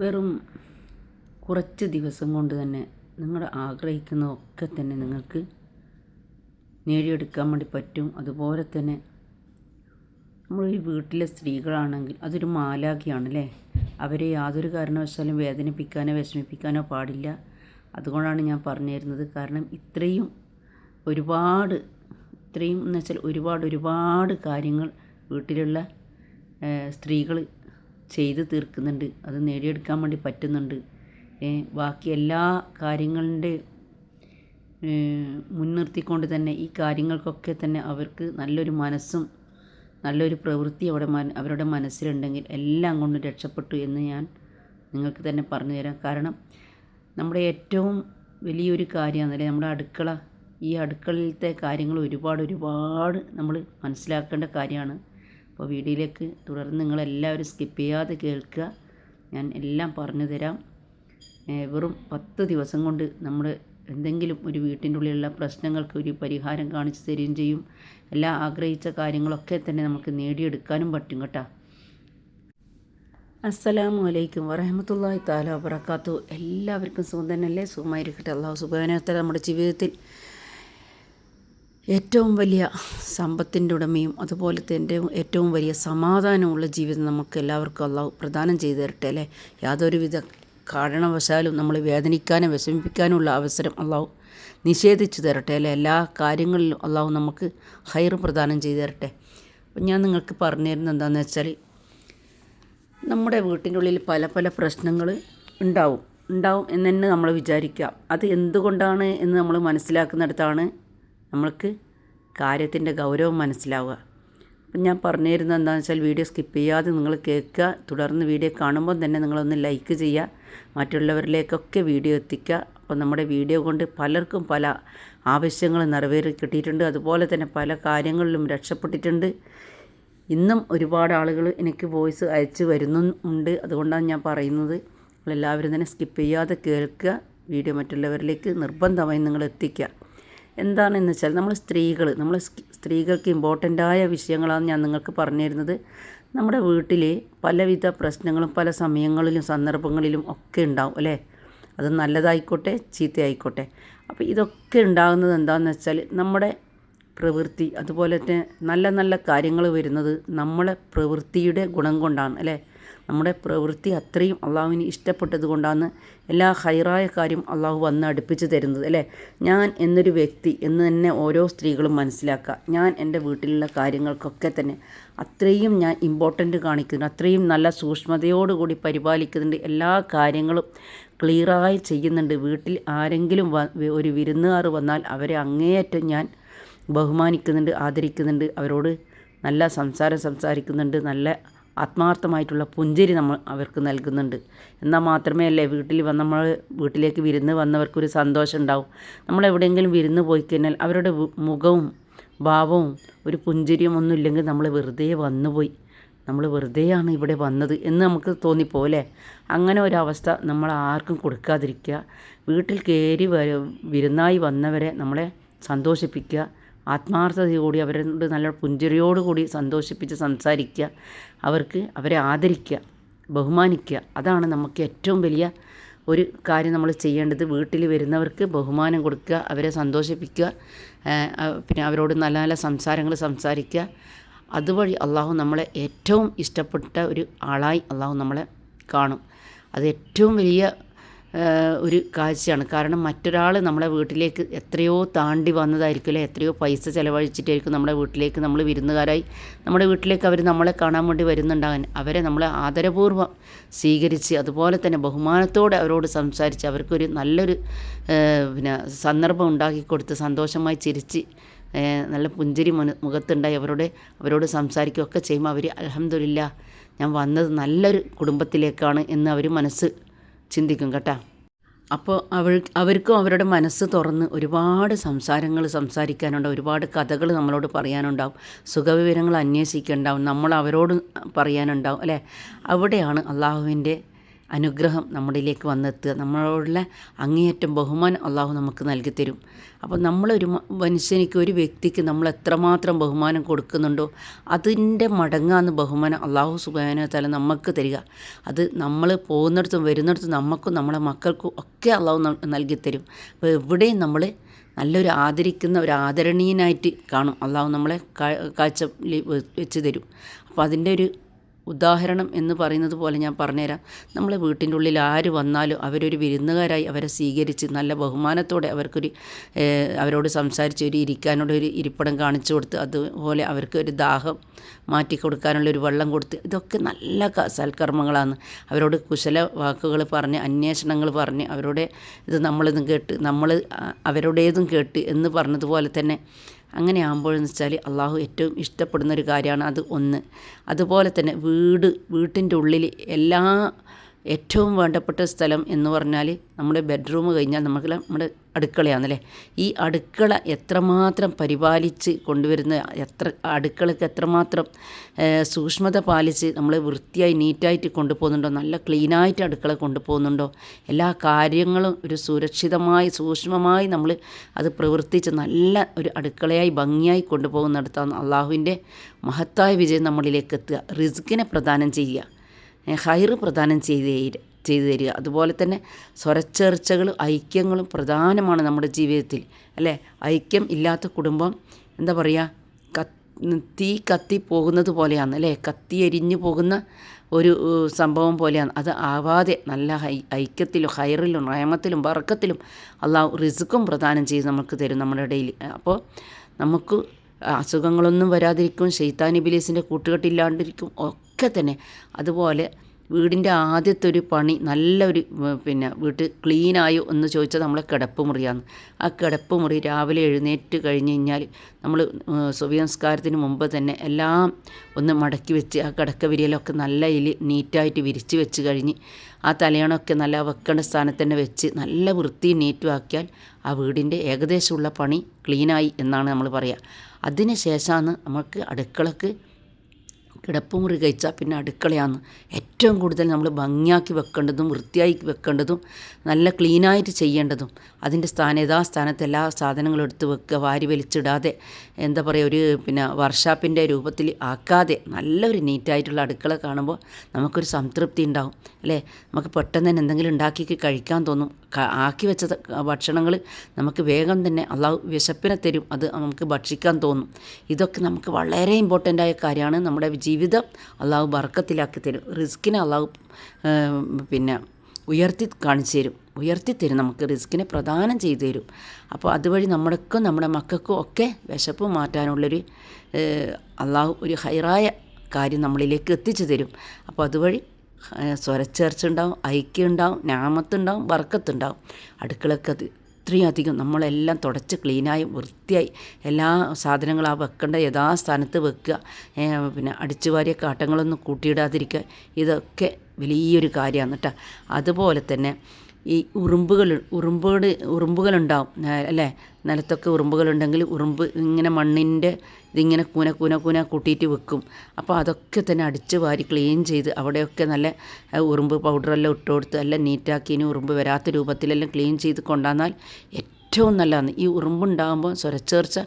വെറും കുറച്ച് ദിവസം കൊണ്ട് തന്നെ നിങ്ങൾ ആഗ്രഹിക്കുന്നതൊക്കെ തന്നെ നിങ്ങൾക്ക് നേടിയെടുക്കാൻ വേണ്ടി പറ്റും. അതുപോലെ തന്നെ നമ്മൾ ഈ വീട്ടിലെ സ്ത്രീകളാണെങ്കിൽ അതൊരു മാലാഖിയാണല്ലേ അവരെ യാതൊരു കാരണവശാലും വേദനിപ്പിക്കാനോ വിഷമിപ്പിക്കാനോ പാടില്ല. അതുകൊണ്ടാണ് ഞാൻ പറഞ്ഞു തരുന്നത് കാരണം ഇത്രയും ഒരുപാട് ഇത്രയും എന്ന് വെച്ചാൽ ഒരുപാട് ഒരുപാട് കാര്യങ്ങൾ വീട്ടിലുള്ള സ്ത്രീകൾ ചെയ്ത് തീർക്കുന്നുണ്ട്. അത് നേടിയെടുക്കാൻ വേണ്ടി പറ്റുന്നുണ്ട്. ബാക്കി എല്ലാ കാര്യങ്ങളുടെ മുൻനിർത്തിക്കൊണ്ട് തന്നെ ഈ കാര്യങ്ങൾക്കൊക്കെ തന്നെ അവർക്ക് നല്ലൊരു മനസ്സും നല്ലൊരു പ്രവൃത്തി അവിടെ അവരുടെ മനസ്സിലുണ്ടെങ്കിൽ എല്ലാം കൊണ്ടും രക്ഷപ്പെട്ടു എന്ന് ഞാൻ നിങ്ങൾക്ക് തന്നെ പറഞ്ഞു തരാം. കാരണം നമ്മുടെ ഏറ്റവും വലിയൊരു കാര്യമാണല്ലേ നമ്മുടെ അടുക്കള. ഈ അടുക്കളയിലത്തെ കാര്യങ്ങൾ ഒരുപാട് ഒരുപാട് നമ്മൾ മനസ്സിലാക്കേണ്ട കാര്യമാണ്. അപ്പോൾ വീഡിയോയിലേക്ക് തുടർന്ന് നിങ്ങളെല്ലാവരും സ്കിപ്പ് ചെയ്യാതെ കേൾക്കുക. ഞാൻ എല്ലാം പറഞ്ഞു തരാം. വെറും പത്ത് ദിവസം കൊണ്ട് നമ്മൾ എന്തെങ്കിലും ഒരു വീട്ടിന്റെ ഉള്ളിലുള്ള പ്രശ്നങ്ങൾക്ക് ഒരു പരിഹാരം കാണിച്ചു തരികയും ചെയ്യും. എല്ലാ ആഗ്രഹിച്ച കാര്യങ്ങളൊക്കെ തന്നെ നമുക്ക് നേടിയെടുക്കാനും പറ്റും കേട്ടോ. അസ്സലാമു അലൈക്കും വറഹമത്തല്ലാഹി താല വറക്കാത്തു എല്ലാവർക്കും സുഖം തന്നെയല്ലേ? സുഖമായിരിക്കട്ടെ. അള്ളാഹു സുഖനത്തെ നമ്മുടെ ജീവിതത്തിൽ ഏറ്റവും വലിയ സമ്പത്തിന്റെ ഉടമയും അതുപോലെ തന്നെ ഏറ്റവും വലിയ സമാധാനമുള്ള ജീവിതം നമുക്ക് എല്ലാവർക്കും അള്ളാഹു പ്രദാനം ചെയ്തു തരട്ടെ അല്ലേ? യാതൊരുവിധ കാരണവശാലും നമ്മൾ വേദനിക്കാനും വിഷമിപ്പിക്കാനുള്ള അവസരം അള്ളാഹു നിഷേധിച്ചു തരട്ടെ അല്ലേ? എല്ലാ കാര്യങ്ങളിലും അള്ളാഹു നമുക്ക് ഹൈർ പ്രദാനം ചെയ്തു തരട്ടെ. അപ്പം ഞാൻ നിങ്ങൾക്ക് പറഞ്ഞു തരുന്നത് എന്താണെന്ന് വെച്ചാൽ നമ്മുടെ വീട്ടിന്റെ ഉള്ളിൽ പല പല പ്രശ്നങ്ങൾ ഉണ്ടാവും. ഉണ്ടാവും എന്ന് തന്നെ നമ്മൾ വിചാരിക്കുക. അത് എന്തുകൊണ്ടാണ് എന്ന് നമ്മൾ മനസ്സിലാക്കുന്നിടത്താണ് നമ്മൾക്ക് കാര്യത്തിന്റെ ഗൗരവം മനസ്സിലാവുക. അപ്പം ഞാൻ പറഞ്ഞു എന്താണെന്ന് വെച്ചാൽ വീഡിയോ സ്കിപ്പ് ചെയ്യാതെ നിങ്ങൾ കേൾക്കുക. തുടർന്ന് വീഡിയോ കാണുമ്പോൾ തന്നെ നിങ്ങളൊന്ന് ലൈക്ക് ചെയ്യുക. മറ്റുള്ളവരിലേക്കൊക്കെ വീഡിയോ എത്തിക്കുക. അപ്പോൾ നമ്മുടെ വീഡിയോ കൊണ്ട് പലർക്കും പല ആവശ്യങ്ങൾ നിറവേറി കിട്ടിയിട്ടുണ്ട്. അതുപോലെ തന്നെ പല കാര്യങ്ങളിലും രക്ഷപ്പെട്ടിട്ടുണ്ട്. ഇന്നും ഒരുപാട് ആളുകൾ എനിക്ക് വോയിസ് അയച്ചു വരുന്നുണ്ട്. അതുകൊണ്ടാണ് ഞാൻ പറയുന്നത്. നിങ്ങളെല്ലാവരും തന്നെ സ്കിപ്പ് ചെയ്യാതെ കേൾക്കുക. വീഡിയോ മറ്റുള്ളവരിലേക്ക് നിർബന്ധമായി നിങ്ങൾ എത്തിക്കുക. എന്താണെന്ന് വെച്ചാൽ നമ്മൾ സ്ത്രീകൾ നമ്മൾ സ്ത്രീകൾക്ക് ഇമ്പോർട്ടന്റായ വിഷയങ്ങളാണ് ഞാൻ നിങ്ങൾക്ക് പറഞ്ഞു തരുന്നത് നമ്മുടെ വീട്ടിൽ പലവിധ പ്രശ്നങ്ങളും പല സമയങ്ങളിലും സന്ദർഭങ്ങളിലും ഒക്കെ ഉണ്ടാവും അല്ലേ? അത് നല്ലതായിക്കോട്ടെ ചീത്തയായിക്കോട്ടെ. അപ്പോൾ ഇതൊക്കെ ഉണ്ടാകുന്നത് എന്താണെന്ന് വെച്ചാൽ നമ്മുടെ പ്രവൃത്തി അതുപോലെ തന്നെ നല്ല നല്ല കാര്യങ്ങൾ വരുന്നത് നമ്മളെ പ്രവൃത്തിയുടെ ഗുണം കൊണ്ടാണ് അല്ലേ? നമ്മുടെ പ്രവൃത്തി അത്രയും അള്ളാഹുവിന് ഇഷ്ടപ്പെട്ടത് കൊണ്ടാണ് എല്ലാ ഹൈറായ കാര്യം അള്ളാഹു വന്ന് അടുപ്പിച്ച് തരുന്നത് അല്ലേ? ഞാൻ എന്നൊരു വ്യക്തി എന്ന് തന്നെ ഓരോ സ്ത്രീകളും മനസ്സിലാക്കുക. ഞാൻ എന്റെ വീട്ടിലുള്ള കാര്യങ്ങൾക്കൊക്കെ തന്നെ അത്രയും ഞാൻ ഇമ്പോർട്ടന്റ് കാണിക്കുന്നു അത്രയും നല്ല സൂക്ഷ്മതയോടുകൂടി പരിപാലിക്കുന്നുണ്ട് എല്ലാ കാര്യങ്ങളും ക്ലിയറായി ചെയ്യുന്നുണ്ട്. വീട്ടിൽ ആരെങ്കിലും ഒരു വിരുന്നുകാർ വന്നാൽ അവരെ അങ്ങേയറ്റം ഞാൻ ബഹുമാനിക്കുന്നുണ്ട് ആദരിക്കുന്നുണ്ട്. അവരോട് നല്ല സംസാരം സംസാരിക്കുന്നുണ്ട് നല്ല ആത്മാർത്ഥമായിട്ടുള്ള പുഞ്ചിരി നമ്മൾ അവർക്ക് നൽകുന്നുണ്ട്. എന്നാൽ മാത്രമേ അല്ലേ വീട്ടിൽ വന്ന് നമ്മൾ വീട്ടിലേക്ക് വിരുന്ന് വന്നവർക്കൊരു സന്തോഷം ഉണ്ടാവും. നമ്മൾ എവിടെയെങ്കിലും വിരുന്ന് പോയി കഴിഞ്ഞാൽ അവരുടെ മുഖവും ഭാവവും ഒരു പുഞ്ചിരിയും ഒന്നും ഇല്ലെങ്കിൽ നമ്മൾ വെറുതെ വന്നുപോയി നമ്മൾ വെറുതെയാണ് ഇവിടെ വന്നത് എന്ന് നമുക്ക് തോന്നിപ്പോലെ അങ്ങനെ ഒരവസ്ഥ നമ്മൾ ആർക്കും കൊടുക്കാതിരിക്കുക. വീട്ടിൽ കയറി വര വിരുന്നായി വന്നവരെ നമ്മളെ സന്തോഷിപ്പിക്കുക. ആത്മാർത്ഥതയോടെ അവരോട് നല്ല പുഞ്ചിരിയോടുകൂടി സന്തോഷിപ്പിച്ച് സംസാരിക്കുക. അവർക്ക് അവരെ ആദരിക്കുക ബഹുമാനിക്കുക. അതാണ് നമുക്ക് ഏറ്റവും വലിയ ഒരു കാര്യം നമ്മൾ ചെയ്യേണ്ടത്. വീട്ടിൽ വരുന്നവർക്ക് ബഹുമാനം കൊടുക്കുക അവരെ സന്തോഷിപ്പിക്കുക പിന്നെ അവരോട് നല്ല നല്ല സംസാരങ്ങൾ സംസാരിക്കുക. അതുവഴി അള്ളാഹു നമ്മളെ ഏറ്റവും ഇഷ്ടപ്പെട്ട ഒരു ആളായി അള്ളാഹു നമ്മളെ കാണും. അത് ഏറ്റവും വലിയ ഒരു കാഴ്ചയാണ്. കാരണം മറ്റൊരാൾ നമ്മളെ വീട്ടിലേക്ക് എത്രയോ താണ്ടി വന്നതായിരിക്കും എത്രയോ പൈസ ചിലവഴിച്ചിട്ടായിരിക്കും നമ്മുടെ വീട്ടിലേക്ക് നമ്മൾ വിരുന്നുകാരായി. നമ്മുടെ വീട്ടിലേക്ക് അവർ നമ്മളെ കാണാൻ വേണ്ടി വരുന്നുണ്ടാകാൻ. അവരെ നമ്മളെ ആദരപൂർവം സ്വീകരിച്ച് അതുപോലെ തന്നെ ബഹുമാനത്തോടെ അവരോട് സംസാരിച്ച് അവർക്കൊരു നല്ലൊരു പിന്നെ സന്ദർഭം ഉണ്ടാക്കി കൊടുത്ത് സന്തോഷമായി ചിരിച്ച് നല്ല പുഞ്ചിരി മുഖത്തുണ്ടായി അവരോട് അവരോട് സംസാരിക്കുകയൊക്കെ ചെയ്യുമ്പോൾ അവർ അലഹമില്ല ഞാൻ വന്നത് നല്ലൊരു കുടുംബത്തിലേക്കാണ് എന്ന് അവർ മനസ്സ് ചിന്തിക്കും കേട്ടോ. അപ്പോൾ അവൾ അവർക്കും അവരുടെ മനസ്സ് തുറന്ന് ഒരുപാട് സംസാരങ്ങൾ സംസാരിക്കാനുണ്ടാവും ഒരുപാട് കഥകൾ നമ്മളോട് പറയാനുണ്ടാവും സുഖവിവരങ്ങൾ അന്വേഷിക്കുന്നുണ്ടാവും നമ്മൾ അവരോട് പറയാനുണ്ടാവും അല്ലേ? അവിടെയാണ് അള്ളാഹുവിന്റെ അനുഗ്രഹം നമ്മളിലേക്ക് വന്നെത്തുക. നമ്മളോടുള്ള അങ്ങേയറ്റം ബഹുമാനം അള്ളാഹു നമുക്ക് നൽകി തരും അപ്പോൾ നമ്മളൊരു മനുഷ്യനിക്ക് ഒരു വ്യക്തിക്ക് നമ്മൾ എത്രമാത്രം ബഹുമാനം കൊടുക്കുന്നുണ്ടോ അതിന്റെ മടങ്ങാന്ന് ബഹുമാനം അള്ളാഹു സുബാനത്താല തല നമുക്ക് തരിക. അത് നമ്മൾ പോകുന്നിടത്തും വരുന്നിടത്തും നമുക്കും നമ്മളെ മക്കൾക്കും ഒക്കെ അള്ളാഹു നൽകിത്തരും. നൽകി തരും അപ്പോൾ എവിടെയും നമ്മൾ നല്ലൊരു ആദരിക്കുന്ന ഒരു ആദരണീയനായിട്ട് കാണും. അള്ളാഹു നമ്മളെ കാഴ്ച വെച്ച് തരും. അപ്പോൾ അതിന്റെ ഒരു ഉദാഹരണം എന്ന് പറയുന്നത് പോലെ ഞാൻ പറഞ്ഞുതരാം. നമ്മളെ വീട്ടിന്റെ ഉള്ളിൽ ആര് വന്നാലും അവരൊരു വിരുന്നുകാരായി അവരെ സ്വീകരിച്ച് നല്ല ബഹുമാനത്തോടെ അവർക്കൊരു അവരോട് സംസാരിച്ച് ഒരു ഇരിക്കാനുള്ള ഒരു ഇരിപ്പിടം കാണിച്ചു കൊടുത്ത് അതുപോലെ അവർക്ക് ഒരു ദാഹം മാറ്റി കൊടുക്കാനുള്ള ഒരു വെള്ളം കൊടുത്ത് ഇതൊക്കെ നല്ല സൽക്കർമ്മങ്ങളാണ്. അവരോട് കുശല വാക്കുകൾ പറഞ്ഞ് അന്വേഷണങ്ങൾ പറഞ്ഞ് അവരുടെ ഇത് നമ്മളിതും കേട്ട് നമ്മൾ അവരുടേതും കേട്ട് എന്ന് പറഞ്ഞതുപോലെ തന്നെ അങ്ങനെ ആകുമ്പോഴെന്ന് വെച്ചാൽ അള്ളാഹു ഏറ്റവും ഇഷ്ടപ്പെടുന്ന ഒരു കാര്യമാണ് അത് ഒന്ന്. അതുപോലെ തന്നെ വീട് വീട്ടിന്റെ ഉള്ളിൽ എല്ലാ ഏറ്റവും വേണ്ടപ്പെട്ട സ്ഥലം എന്ന് പറഞ്ഞാൽ നമ്മുടെ ബെഡ്റൂം കഴിഞ്ഞാൽ നമുക്ക് നമ്മുടെ അടുക്കളയാണല്ലേ? ഈ അടുക്കള എത്രമാത്രം പരിപാലിച്ച് കൊണ്ടുവരുന്ന എത്ര അടുക്കളയ്ക്ക് എത്രമാത്രം സൂക്ഷ്മത പാലിച്ച് നമ്മൾ വൃത്തിയായി നീറ്റായിട്ട് കൊണ്ടുപോകുന്നുണ്ടോ? നല്ല ക്ലീനായിട്ട് അടുക്കള കൊണ്ടുപോകുന്നുണ്ടോ? എല്ലാ കാര്യങ്ങളും ഒരു സുരക്ഷിതമായി സൂക്ഷ്മമായി നമ്മൾ അത് പ്രവർത്തിച്ച് നല്ല ഒരു അടുക്കളയായി ഭംഗിയായി കൊണ്ടുപോകുന്നിടത്താണ് അള്ളാഹുവിന്റെ മഹത്തായ വിജയം നമ്മളിലേക്ക് എത്തുക. റിസ്കിനെ പ്രദാനം ചെയ്യുക. ഹൈറ് പ്രദാനം ചെയ്ത് ചെയ്തു തരിക. അതുപോലെ തന്നെ സ്വരച്ചേർച്ചകളും ഐക്യങ്ങളും പ്രധാനമാണ് നമ്മുടെ ജീവിതത്തിൽ അല്ലേ? ഐക്യം ഇല്ലാത്ത കുടുംബം എന്താ പറയുക തീ കത്തി പോകുന്നത് പോലെയാണ് അല്ലേ? കത്തി എരിഞ്ഞു പോകുന്ന ഒരു സംഭവം പോലെയാണ്. അത് ആവാതെ നല്ല ഹൈ ഐക്യത്തിലും ഹൈറിലും റയമത്തിലും വറക്കത്തിലും അള്ളാഹു റിസുക്കും പ്രദാനം ചെയ്ത് നമുക്ക് തരും നമ്മുടെ ഇടയിൽ അപ്പോൾ നമുക്ക് അസുഖങ്ങളൊന്നും വരാതിരിക്കും ഷെയ്ത്താൻ ഇബിലീസിന്റെ കൂട്ടുകെട്ടില്ലാണ്ടിരിക്കും ഒക്കെ തന്നെ. അതുപോലെ വീടിന്റെ ആദ്യത്തെ ഒരു പണി നല്ലൊരു പിന്നെ വീട്ട് ക്ലീനായോ എന്ന് ചോദിച്ചാൽ നമ്മളെ കിടപ്പ് മുറിയാണ് ആ കിടപ്പ് മുറി രാവിലെ എഴുന്നേറ്റ് കഴിഞ്ഞ് കഴിഞ്ഞാൽ നമ്മൾ സുവ്യംസ്കാരത്തിന് മുമ്പ് തന്നെ എല്ലാം ഒന്ന് മടക്കി വെച്ച് ആ കിടക്ക വിരിയലൊക്കെ നല്ല ഇൽ നീറ്റായിട്ട് വിരിച്ച് വെച്ച് കഴിഞ്ഞ് ആ തലയണമൊക്കെ നല്ല വെക്കേണ്ട സ്ഥാനത്ത് തന്നെ വെച്ച് നല്ല വൃത്തി നീറ്റുമാക്കിയാൽ ആ വീടിന്റെ ഏകദേശമുള്ള പണി ക്ലീനായി എന്നാണ് നമ്മൾ പറയുക അതിന് ശേഷമാണ് നമുക്ക് അടുക്കളക്ക് കിടപ്പുമുറി കഴിച്ചാൽ പിന്നെ അടുക്കളയാണ്. ഏറ്റവും കൂടുതൽ നമ്മൾ ഭംഗിയാക്കി വെക്കേണ്ടതും വൃത്തിയായി വെക്കേണ്ടതും നല്ല ക്ലീനായിട്ട് ചെയ്യേണ്ടതും അതിന്റെ സ്ഥാനം യഥാസ്ഥാനത്ത് എല്ലാ സാധനങ്ങളും എടുത്ത് വെക്കുക വാരി വലിച്ചിടാതെ എന്താ പറയുക ഒരു പിന്നെ വർഷാപ്പിന്റെ രൂപത്തിൽ ആക്കാതെ നല്ലൊരു നീറ്റായിട്ടുള്ള അടുക്കള കാണുമ്പോൾ നമുക്കൊരു സംതൃപ്തി ഉണ്ടാവും. അല്ലേ? നമുക്ക് പെട്ടെന്ന് തന്നെ എന്തെങ്കിലും ഉണ്ടാക്കി കഴിക്കാൻ തോന്നും. ആക്കി വെച്ച ഭക്ഷണങ്ങൾ നമുക്ക് വേഗം തന്നെ അള്ളാഹു വിശപ്പിനെ തരും. അത് നമുക്ക് ഭക്ഷിക്കാൻ തോന്നും. ഇതൊക്കെ നമുക്ക് വളരെ ഇമ്പോർട്ടന്റ് ആയ കാര്യമാണ്. നമ്മുടെ ജീവിതം അള്ളാഹു ബർക്കത്തിലാക്കി തരും. റിസ്കിനെ അള്ളാഹു പിന്നെ ഉയർത്തി കാണിച്ചു തരും. ഉയർത്തി തരും നമുക്ക്. റിസ്കിനെ പ്രദാനം ചെയ്തു തരും. അപ്പോൾ അതുവഴി നമ്മുടെക്കും നമ്മുടെ മക്കൾക്കും ഒക്കെ വിശപ്പ് മാറ്റാനുള്ളൊരു അള്ളാഹു ഒരു ഹൈറായ കാര്യം നമ്മളിലേക്ക് എത്തിച്ചു തരും. അപ്പോൾ അതുവഴി ഏഹ്, സ്വരച്ചേർച്ച ഉണ്ടാവും ഐക്യം ഉണ്ടാവും ഞാമത്തുണ്ടാവും വർക്കത്തുണ്ടാവും. അടുക്കളക്ക് അത് ഇത്രയും അധികം നമ്മളെല്ലാം തുടച്ച് ക്ലീനായി വൃത്തിയായി എല്ലാ സാധനങ്ങളും ആ വെക്കേണ്ട യഥാസ്ഥാനത്ത് വെക്കുക. പിന്നെ അടിച്ചു വാരിയ കാട്ടങ്ങളൊന്നും കൂട്ടിയിടാതിരിക്കുക. ഇതൊക്കെ വലിയൊരു കാര്യമാണ് കേട്ടോ. അതുപോലെ തന്നെ ഈ ഉറുമ്പുകൾ ഉറുമ്പുകൾ ഉറുമ്പുകളുണ്ടാവും. അല്ലേ? നിലത്തൊക്കെ ഉറുമ്പുകളുണ്ടെങ്കിൽ ഉറുമ്പ് ഇങ്ങനെ മണ്ണിന്റെ ഇതിങ്ങനെ കൂന കൂന കൂന കൂട്ടിയിട്ട് വെക്കും. അപ്പോൾ അതൊക്കെ തന്നെ അടിച്ച് വാരി ക്ലീൻ ചെയ്ത് അവിടെയൊക്കെ നല്ല ഉറുമ്പ് പൗഡറെല്ലാം ഇട്ട് കൊടുത്ത് എല്ലാം നീറ്റാക്കി ഇനി ഉറുമ്പ് വരാത്ത രൂപത്തിലെല്ലാം ക്ലീൻ ചെയ്ത് കൊണ്ടുവന്നാൽ ഏറ്റവും നല്ലതാണ്. ഈ ഉറുമ്പുണ്ടാകുമ്പോൾ സ്വരച്ചേർച്ച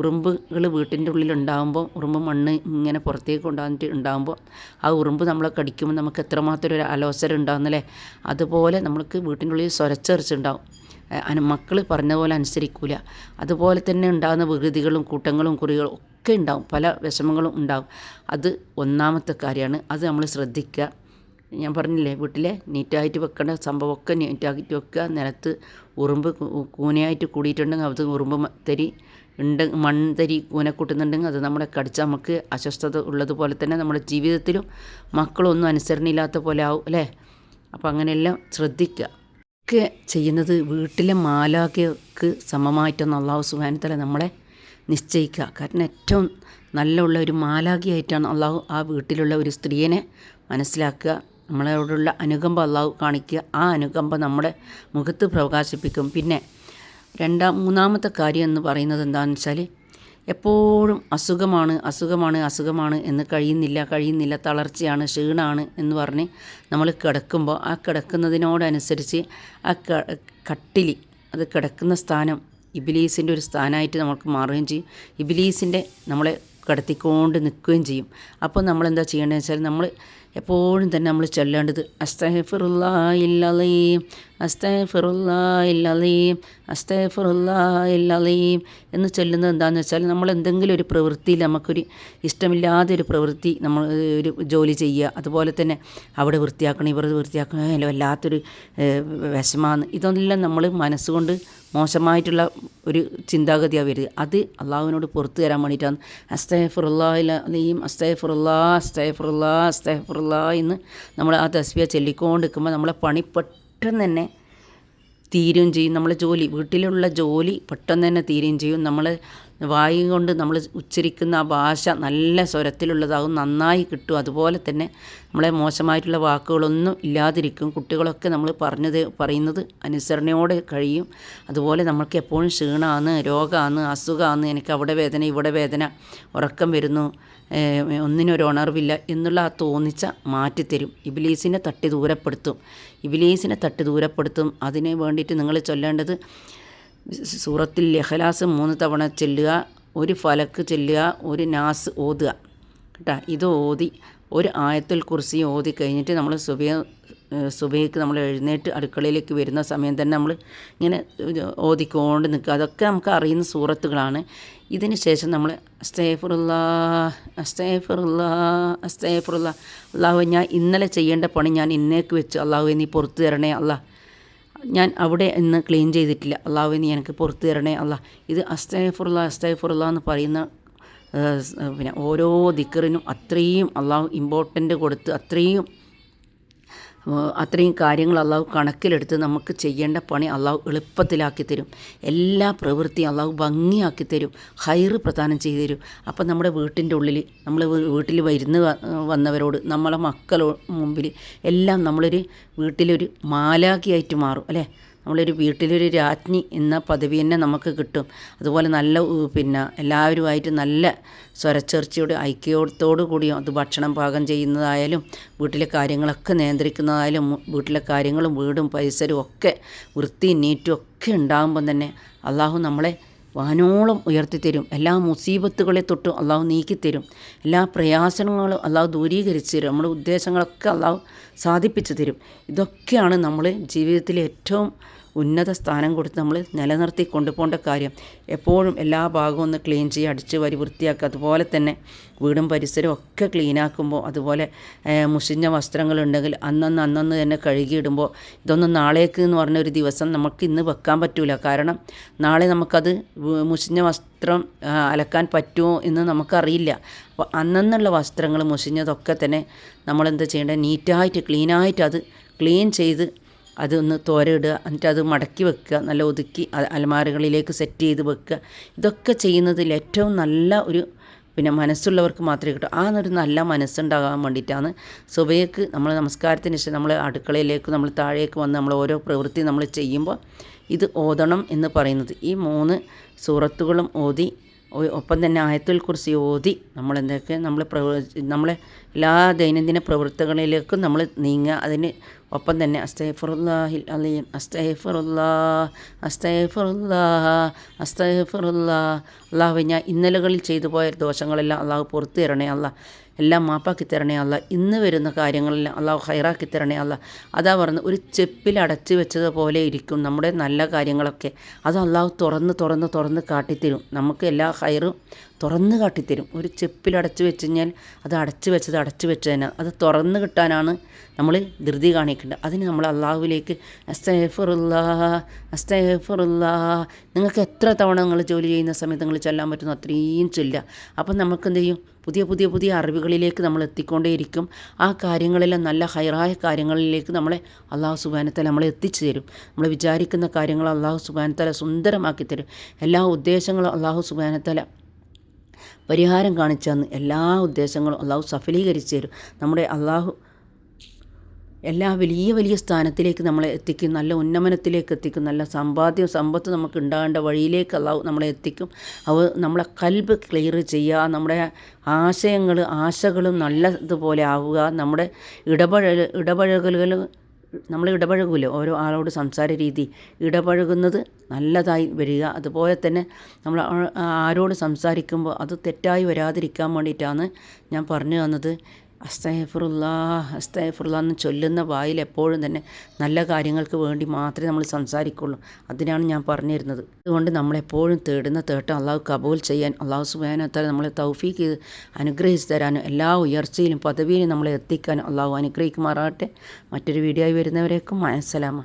ഉറുമ്പുകൾ വീട്ടിന്റെ ഉള്ളിൽ ഉണ്ടാകുമ്പോൾ ഉറുമ്പ് മണ്ണ് ഇങ്ങനെ പുറത്തേക്ക് കൊണ്ടുവന്നിട്ട് ഉണ്ടാകുമ്പോൾ ആ ഉറുമ്പ് നമ്മളെ കടിക്കുമ്പോൾ നമുക്ക് എത്രമാത്രം ഒരു അലോസരം ഉണ്ടാകുന്നല്ലേ അതുപോലെ നമ്മൾക്ക് വീട്ടിന്റെ ഉള്ളിൽ സ്വരച്ചേർച്ചുണ്ടാവും അനു മക്കൾ പറഞ്ഞ പോലെ അനുസരിക്കില്ല അതുപോലെ തന്നെ ഉണ്ടാകുന്ന വികൃതികളും കൂട്ടങ്ങളും കുറികളും ഒക്കെ ഉണ്ടാവും. പല വിഷമങ്ങളും ഉണ്ടാവും. അത് ഒന്നാമത്തെ കാര്യമാണ്. അത് നമ്മൾ ശ്രദ്ധിക്കുക ഞാൻ പറഞ്ഞില്ലേ വീട്ടിലെ നീറ്റായിട്ട് വെക്കേണ്ട സംഭവമൊക്കെ നീറ്റാക്കിയിട്ട് വെക്കുക നിലത്ത് ഉറുമ്പ് കൂനയായിട്ട് കൂടിയിട്ടുണ്ടെങ്കിൽ അത് ഉറുമ്പ് തരി ഉണ്ട് മൺതരി കൂന കൂട്ടുന്നുണ്ടെങ്കിൽ അത് നമ്മളെ കടിച്ച നമുക്ക് അസ്വസ്ഥത ഉള്ളതുപോലെ തന്നെ നമ്മുടെ ജീവിതത്തിലും മക്കളൊന്നും അനുസരണയില്ലാത്ത പോലെ ആവും അല്ലേ? അപ്പോൾ അങ്ങനെയെല്ലാം ശ്രദ്ധിക്കുക ഒക്കെ ചെയ്യുന്നത് വീട്ടിലെ മാലാഖയ്ക്ക് സമമായിട്ടൊന്ന് അള്ളാഹു സുബാനത്തല നമ്മളെ നിശ്ചയിക്കുക. കാരണം ഏറ്റവും നല്ല ഒരു മാലാഖിയായിട്ടാണ് അള്ളാഹു ആ വീട്ടിലുള്ള ഒരു സ്ത്രീയെ മനസ്സിലാക്കുക. നമ്മളോടുള്ള അനുകമ്പ അള്ളാഹു കാണിക്കുക. ആ അനുകമ്പ നമ്മുടെ മുഖത്ത് പ്രകാശിപ്പിക്കും. പിന്നെ രണ്ടാം മൂന്നാമത്തെ കാര്യം എന്ന് പറയുന്നത് എന്താണെന്ന് വെച്ചാൽ എപ്പോഴും അസുഖമാണ് അസുഖമാണ് അസുഖമാണ് എന്ന് കഴിയുന്നില്ല കഴിയുന്നില്ല തളർച്ചയാണ് ക്ഷീണമാണ് എന്ന് പറഞ്ഞ് നമ്മൾ കിടക്കുമ്പോൾ ആ കിടക്കുന്നതിനോടനുസരിച്ച് ആ കട്ടിൽ അത് കിടക്കുന്ന സ്ഥാനം ഇബിലീസിന്റെ ഒരു സ്ഥാനമായിട്ട് നമുക്ക് മാറുകയും ചെയ്യും. ഇബിലീസിന്റെ നമ്മളെ കിടത്തിക്കൊണ്ട് നിൽക്കുകയും ചെയ്യും. അപ്പോൾ നമ്മൾ എന്താ ചെയ്യേണ്ടതെന്ന് വെച്ചാൽ നമ്മൾ എപ്പോഴും തന്നെ നമ്മൾ ചൊല്ലേണ്ടത് അസ്തഫിറുല്ലാഹില്ലീം അസ്തഫിറുല്ലാഹില്ലീം അസ്തഫിറുല്ലാഹില്ലീം എന്ന് ചൊല്ലുന്നത് എന്താണെന്ന് വെച്ചാൽ നമ്മൾ എന്തെങ്കിലും ഒരു പ്രവൃത്തിയിൽ നമുക്കൊരു ഇഷ്ടമില്ലാതെ ഒരു പ്രവൃത്തി നമ്മൾ ഒരു ജോലി ചെയ്യുക അതുപോലെ തന്നെ അവിടെ വൃത്തിയാക്കണം ഇവർ വൃത്തിയാക്കണം അല്ല വല്ലാത്തൊരു വിഷമാണ് ഇതെല്ലാം നമ്മൾ മനസ്സുകൊണ്ട് മോശമായിട്ടുള്ള ഒരു ചിന്താഗതിയാണ് വരിക. അത് അള്ളാഹുവിനോട് പുറത്തു തരാൻ വേണ്ടിയിട്ടാണ്. അസ്തഫുറുല്ലാഹിലീം അസ്തഫുറുല്ലാ അസ്തഫുറുല്ലാ അസ്തഫുറുല്ലാ എന്ന് നമ്മൾ ആ തസ്ബിയ ചൊല്ലിക്കൊണ്ടിരിക്കുമ്പോൾ നമ്മളെ പണി തന്നെ തീരുകയും ചെയ്യും. നമ്മളെ ജോലി വീട്ടിലുള്ള ജോലി പെട്ടെന്ന് തന്നെ തീരുകയും ചെയ്യും. നമ്മൾ വായു കൊണ്ട് നമ്മൾ ഉച്ചരിക്കുന്ന ആ ഭാഷ നല്ല സ്വരത്തിലുള്ളതാകും നന്നായി കിട്ടും. അതുപോലെ തന്നെ നമ്മളെ മോശമായിട്ടുള്ള വാക്കുകളൊന്നും ഇല്ലാതിരിക്കും. കുട്ടികളൊക്കെ നമ്മൾ പറഞ്ഞത് പറയുന്നത് അനുസരണയോടെ കഴിയും. അതുപോലെ നമ്മൾക്ക് എപ്പോഴും ക്ഷീണമാണ് രോഗമാണ് അസുഖമാണ് എനിക്ക് അവിടെ വേദന ഇവിടെ വേദന ഉറക്കം വരുന്നു ഒന്നിനൊരു ഉണർവില്ല എന്നുള്ള ആ തോന്നിച്ച മാറ്റിത്തരും. ഇബിലീസിനെ തട്ടി ദൂരപ്പെടുത്തും. ഇബിലീസിനെ തട്ടി ദൂരപ്പെടുത്തും. അതിന് വേണ്ടിയിട്ട് നിങ്ങൾ ചൊല്ലേണ്ടത് സൂറത്തിൽ ലഹലാസ് മൂന്ന് തവണ ചെല്ലുക ഒരു ഫലക്ക് ചെല്ലുക ഒരു നാസ് ഓതുക. കേട്ടോ? ഇത് ഓതി ഒരു ആയത്തിൽ കുറിച്ച് ഓതി കഴിഞ്ഞിട്ട് നമ്മൾ സുബയ സുബയ്ക്ക് നമ്മൾ എഴുന്നേറ്റ് അടുക്കളയിലേക്ക് വരുന്ന സമയം തന്നെ നമ്മൾ ഇങ്ങനെ ഓതിക്കൊണ്ട് നിൽക്കുക. അതൊക്കെ നമുക്ക് അറിയുന്ന സൂറത്തുകളാണ്. ഇതിന് ശേഷം നമ്മൾ അസ്തേഫറുല്ലാ അസ്തേഫറുല്ലാ അസ്തേഫറുല്ലാ. അള്ളാഹു ഞാൻ ഇന്നലെ ചെയ്യേണ്ട പണി ഞാൻ ഇന്നേക്ക് വെച്ച്. അള്ളാഹു നീ പുറത്തു തരണേ അള്ളാഹ് ഞാൻ അവിടെ ഇന്ന് ക്ലീൻ ചെയ്തിട്ടില്ല. അള്ളാഹു നീ എനിക്ക് പുറത്തു തരണേ. അല്ല ഇത് അസ്തൈഫുറുള്ള അസ്തൈഫുറുള്ള എന്ന് പറയുന്ന പിന്നെ ഓരോ ദിക്കറിനും അത്രയും അള്ളാഹു ഇമ്പോർട്ടന്റ് കൊടുത്ത് അത്രയും അത്രയും കാര്യങ്ങൾ അള്ളാഹു കണക്കിലെടുത്ത് നമുക്ക് ചെയ്യേണ്ട പണി അള്ളാഹു എളുപ്പത്തിലാക്കി തരും. എല്ലാ പ്രവൃത്തിയും അള്ളാഹു ഭംഗിയാക്കി തരും. ഹൈറ് പ്രദാനം ചെയ്തു തരും. അപ്പം നമ്മുടെ വീട്ടിന്റെ ഉള്ളിൽ നമ്മൾ വീട്ടിൽ വരുന്ന വന്നവരോട് നമ്മളെ മക്കളോ മുമ്പിൽ എല്ലാം നമ്മളൊരു വീട്ടിലൊരു മാലാഖിയായിട്ട് മാറും അല്ലേ? നമ്മളൊരു വീട്ടിലൊരു രാജ്ഞി എന്ന പദവി തന്നെ നമുക്ക് കിട്ടും. അതുപോലെ നല്ല പിന്നെ എല്ലാവരുമായിട്ട് നല്ല സ്വരച്ചേർച്ചയോട് ഐക്യത്തോടു കൂടിയും അത് ഭക്ഷണം പാകം ചെയ്യുന്നതായാലും വീട്ടിലെ കാര്യങ്ങളൊക്കെ നിയന്ത്രിക്കുന്നതായാലും വീട്ടിലെ കാര്യങ്ങളും വീടും പരിസരവും ഒക്കെ വൃത്തിയും നീറ്റും ഒക്കെ ഉണ്ടാകുമ്പം തന്നെ അള്ളാഹു നമ്മളെ വാനോളം ഉയർത്തിത്തരും. എല്ലാ മുസീബത്തുകളെ തൊട്ടും അള്ളാഹു നീക്കിത്തരും. എല്ലാ പ്രയാസങ്ങളും അള്ളാഹു ദൂരീകരിച്ച് തരും നമ്മുടെ ഉദ്ദേശങ്ങളൊക്കെ അള്ളാഹു സാധിപ്പിച്ചു തരും ഇതൊക്കെയാണ് നമ്മൾ ജീവിതത്തിലെ ഏറ്റവും ഉന്നത സ്ഥാനം കൊടുത്ത് നമ്മൾ നിലനിർത്തി കൊണ്ടുപോകേണ്ട കാര്യം എപ്പോഴും എല്ലാ ഭാഗവും ഒന്ന് ക്ലീൻ ചെയ്യുക അടിച്ച് വരി വൃത്തിയാക്കുക. അതുപോലെ തന്നെ വീടും പരിസരവും ഒക്കെ ക്ലീനാക്കുമ്പോൾ അതുപോലെ മുഷിഞ്ഞ വസ്ത്രങ്ങളുണ്ടെങ്കിൽ അന്നന്ന് അന്നന്ന് തന്നെ കഴുകിയിടുമ്പോൾ ഇതൊന്നും നാളേക്ക് എന്ന് പറഞ്ഞ ഒരു ദിവസം നമുക്ക് ഇന്ന് വെക്കാൻ പറ്റില്ല കാരണം നാളെ നമുക്കത് മുഷിഞ്ഞ വസ്ത്രം അലക്കാൻ പറ്റുമോ എന്ന് നമുക്കറിയില്ല. അപ്പോൾ അന്നന്നുള്ള വസ്ത്രങ്ങൾ മുഷിഞ്ഞതൊക്കെ തന്നെ നമ്മളെന്താ ചെയ്യേണ്ടത് നീറ്റായിട്ട് ക്ലീനായിട്ട് അത് ക്ലീൻ ചെയ്ത് അതൊന്ന് തോരയിടുക എന്നിട്ട് അത് മടക്കി വെക്കുക നല്ല ഒതുക്കി അലമാരകളിലേക്ക് സെറ്റ് ചെയ്ത് വെക്കുക. ഇതൊക്കെ ചെയ്യുന്നതിൽ ഏറ്റവും നല്ല ഒരു പിന്നെ മനസ്സുള്ളവർക്ക് മാത്രമേ കിട്ടൂ. ആ ഒരു നല്ല മനസ്സുണ്ടാകാൻ വേണ്ടിയിട്ടാണ് സുബയ്ക്ക് നമ്മൾ നമസ്കാരത്തിന് ശേഷം നമ്മൾ അടുക്കളയിലേക്ക് നമ്മൾ താഴേക്ക് വന്ന് നമ്മൾ ഓരോ പ്രവൃത്തി നമ്മൾ ചെയ്യുമ്പോൾ ഇത് ഓതണം എന്ന് പറയുന്നത്. ഈ മൂന്ന് സൂറത്തുകളും ഓതി ഒപ്പം തന്നെ ആയത്തുൽ കുറിച്ച് ഓതി നമ്മൾ പ്രവ നമ്മളെ എല്ലാ ദൈനംദിന പ്രവൃത്തികളിലേക്കും നമ്മൾ നീങ്ങുക. അതിന് ഒപ്പം തന്നെ അസ്തൈഫറുല്ലാഹിൽ അലീം അസ്തഫറുല്ലാ അസ്തഫറുല്ലാ അസ്തഫറുല്ലാ അള്ളാഹു ഞാൻ ഇന്നലകളിൽ ചെയ്തു പോയ ദോഷങ്ങളെല്ലാം അള്ളാഹു പുറത്തു തരണേ അള്ളാഹ്. എല്ലാം മാപ്പാക്കി തരണേ അല്ല ഇന്ന് വരുന്ന കാര്യങ്ങളെല്ലാം അള്ളാഹു ഹൈറാക്കി തരണേ അല്ല അതാ പറഞ്ഞ് ഒരു ചെപ്പിൽ അടച്ചു വെച്ചതുപോലെ ഇരിക്കും നമ്മുടെ നല്ല കാര്യങ്ങളൊക്കെ. അത് അള്ളാഹു തുറന്ന് തുറന്ന് തുറന്ന് കാട്ടിത്തരും. നമുക്ക് എല്ലാ ഹൈറും തുറന്ന് കാട്ടിത്തരും. ഒരു ചെപ്പിൽ അടച്ചു വെച്ച് കഴിഞ്ഞാൽ അത് അടച്ചു വെച്ചത് അടച്ചു വെച്ചതിന് അത് തുറന്ന് കിട്ടാനാണ് നമ്മൾ ധൃതി കാണിക്കേണ്ടത്. അതിന് നമ്മൾ അള്ളാഹുവിലേക്ക് അസ്തഫറുല്ലാ അസ്തഫറുല്ലാ നിങ്ങൾക്ക് എത്ര തവണ നിങ്ങൾ ജോലി ചെയ്യുന്ന സമയത്ത് നിങ്ങൾ ചെല്ലാൻ പറ്റുന്നു അത്രയും ചൊല്ലുക. അപ്പം നമുക്ക് എന്ത് ചെയ്യും? പുതിയ പുതിയ പുതിയ അറിവുകളിലേക്ക് നമ്മൾ എത്തിക്കൊണ്ടേയിരിക്കും. ആ കാര്യങ്ങളെല്ലാം നല്ല ഹൈറായ കാര്യങ്ങളിലേക്ക് നമ്മളെ അള്ളാഹു സുബാനത്തല നമ്മളെ എത്തിച്ചു തരും. നമ്മൾ വിചാരിക്കുന്ന കാര്യങ്ങൾ അള്ളാഹു സുബാനത്തല സുന്ദരമാക്കി തരും. എല്ലാ ഉദ്ദേശങ്ങളും അള്ളാഹു സുബാനത്തല പരിഹാരം കാണിച്ചെന്ന് എല്ലാ ഉദ്ദേശങ്ങളും അള്ളാഹു സഫലീകരിച്ചു തരും. നമ്മുടെ അള്ളാഹു എല്ലാ വലിയ വലിയ സ്ഥാനത്തിലേക്ക് നമ്മളെ എത്തിക്കും നല്ല ഉന്നമനത്തിലേക്ക് എത്തിക്കും നല്ല സമ്പാദ്യം സമ്പത്ത് നമുക്ക് ഉണ്ടാകേണ്ട വഴിയിലേക്ക് അള്ളാഹു നമ്മളെ എത്തിക്കും. അവ നമ്മളെ കൽബ് ക്ലിയർ ചെയ്യുക നമ്മുടെ ആശയങ്ങൾ ആശകളും നല്ലതുപോലെ ആവുക നമ്മുടെ ഇടപഴ ഇടപഴകലുകൾ നമ്മൾ ഇടപഴകുമല്ലോ ഓരോ ആളോട് സംസാര രീതി. ഇടപഴകുന്നത് നല്ലതായി വരിക. അതുപോലെ തന്നെ നമ്മൾ ആരോട് സംസാരിക്കുമ്പോൾ അത് തെറ്റായി വരാതിരിക്കാൻ വേണ്ടിയിട്ടാണ് ഞാൻ പറഞ്ഞു തന്നത്. അസ്തഫറുല്ലാ അസ്തഫറുല്ലാ എന്ന് ചൊല്ലുന്ന വായിൽ എപ്പോഴും തന്നെ നല്ല കാര്യങ്ങൾക്ക് വേണ്ടി മാത്രമേ നമ്മൾ സംസാരിക്കുള്ളൂ. അതിനാണ് ഞാൻ പറഞ്ഞു തരുന്നത് അതുകൊണ്ട് നമ്മളെപ്പോഴും തേടുന്ന തേട്ടം അള്ളാഹു കബൂൽ ചെയ്യാൻ അള്ളാഹു സുബാനത്താൽ നമ്മളെ തൗഫീക്ക് അനുഗ്രഹിച്ചു തരാനും എല്ലാ ഉയർച്ചയിലും പദവിയിലും നമ്മളെ എത്തിക്കാനും അള്ളാഹു അനുഗ്രഹിക്കുമാറാകട്ടെ. മറ്റൊരു വീഡിയോ ആയി വരുന്നവരേക്കും മനസ്സലാമ